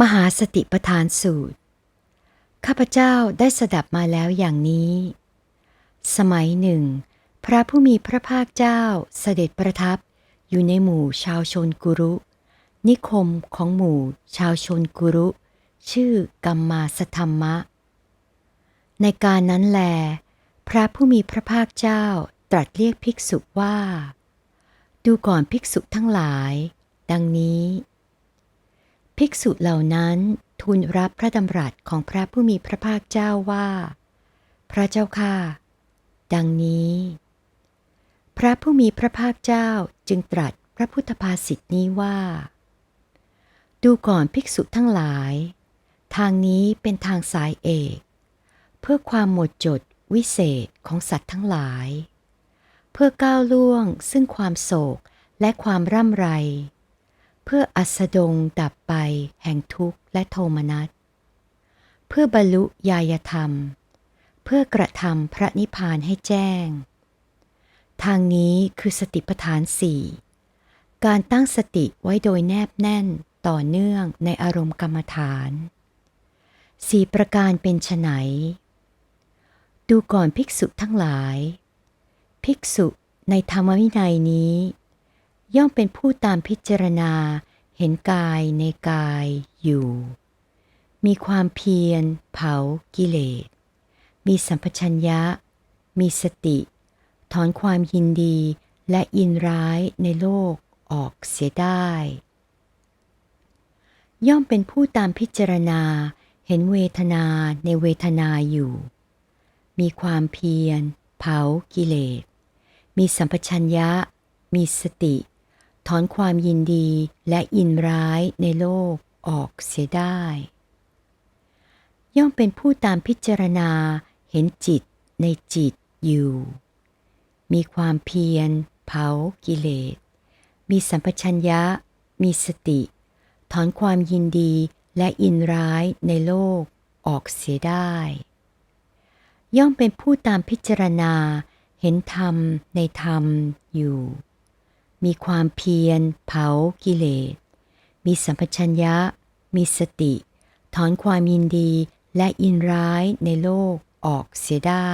มหาสติปทานสูตร ข้าพเจ้าได้สดับมาแล้วอย่างนี้ สมัยหนึ่ง พระผู้มีพระภาคเจ้าเสด็จประทับอยู่ในหมู่ชาวชนกุรุ นิคมของหมู่ชาวชนกุรุ ชื่อกัมมาสธรรมะ ในการนั้นแล พระผู้มีพระภาคเจ้าตรัสเรียกภิกษุว่า ดูก่อนภิกษุทั้งหลาย ดังนี้ ภิกษุเหล่านั้นทูลรับพระดำรัสของพระผู้มีพระภาคเจ้าว่า พระเจ้าค่ะ ดังนี้ พระผู้มีพระภาคเจ้าจึงตรัสพระพุทธภาษิตนี้ว่า ดูก่อนภิกษุทั้งหลาย ทางนี้เป็นทางสายเอก เพื่อความหมดจดวิเศษของสัตว์ทั้งหลาย เพื่อก้าวล่วงซึ่งความโศกและความร่ำไร พื่ออัสดงดับไปแห่งทุกข์และโทมนัส เพื่อบรรลุญาญธรรม เพื่อกระทำพระนิพพานให้แจ้ง ทางนี้คือสติปัฏฐานสี่การตั้งสติไว้โดยแนบแน่นต่อเนื่องในอารมณ์กรรมฐานสี่ประการเป็นไฉนดูก่อนภิกษุทั้งหลาย ภิกษุในธรรมวินัยนี้ ย่อมเป็นผู้ตามพิจารณา เห็นกายในกายอยู่ มีความเพียร เผากิเลส มีสัมปชัญญะ มีสติ ถอนความยินดีและยินร้ายในโลกออกเสียได้ ย่อมเป็นผู้ตามพิจารณา เห็นเวทนาในเวทนาอยู่ มีความเพียร เผากิเลส มีสัมปชัญญะ มีสติ ถอนความยินดีและยินร้ายในโลกออกเสียได้ ย่อมเป็นผู้ตามพิจารณาเห็นจิตในจิตอยู่ มีความเพียร เผากิเลส มีสัมปชัญญะ มีสติ ถอนความยินดีและอินร้ายในโลกออกเสียได้ ย่อมเป็นผู้ตามพิจารณาเห็นธรรมในธรรมอยู่ มีความเพียร เผากิเลส มีสัมปชัญญะ มีสติ ถอนความยินดีและอินร้ายในโลกออกเสียได้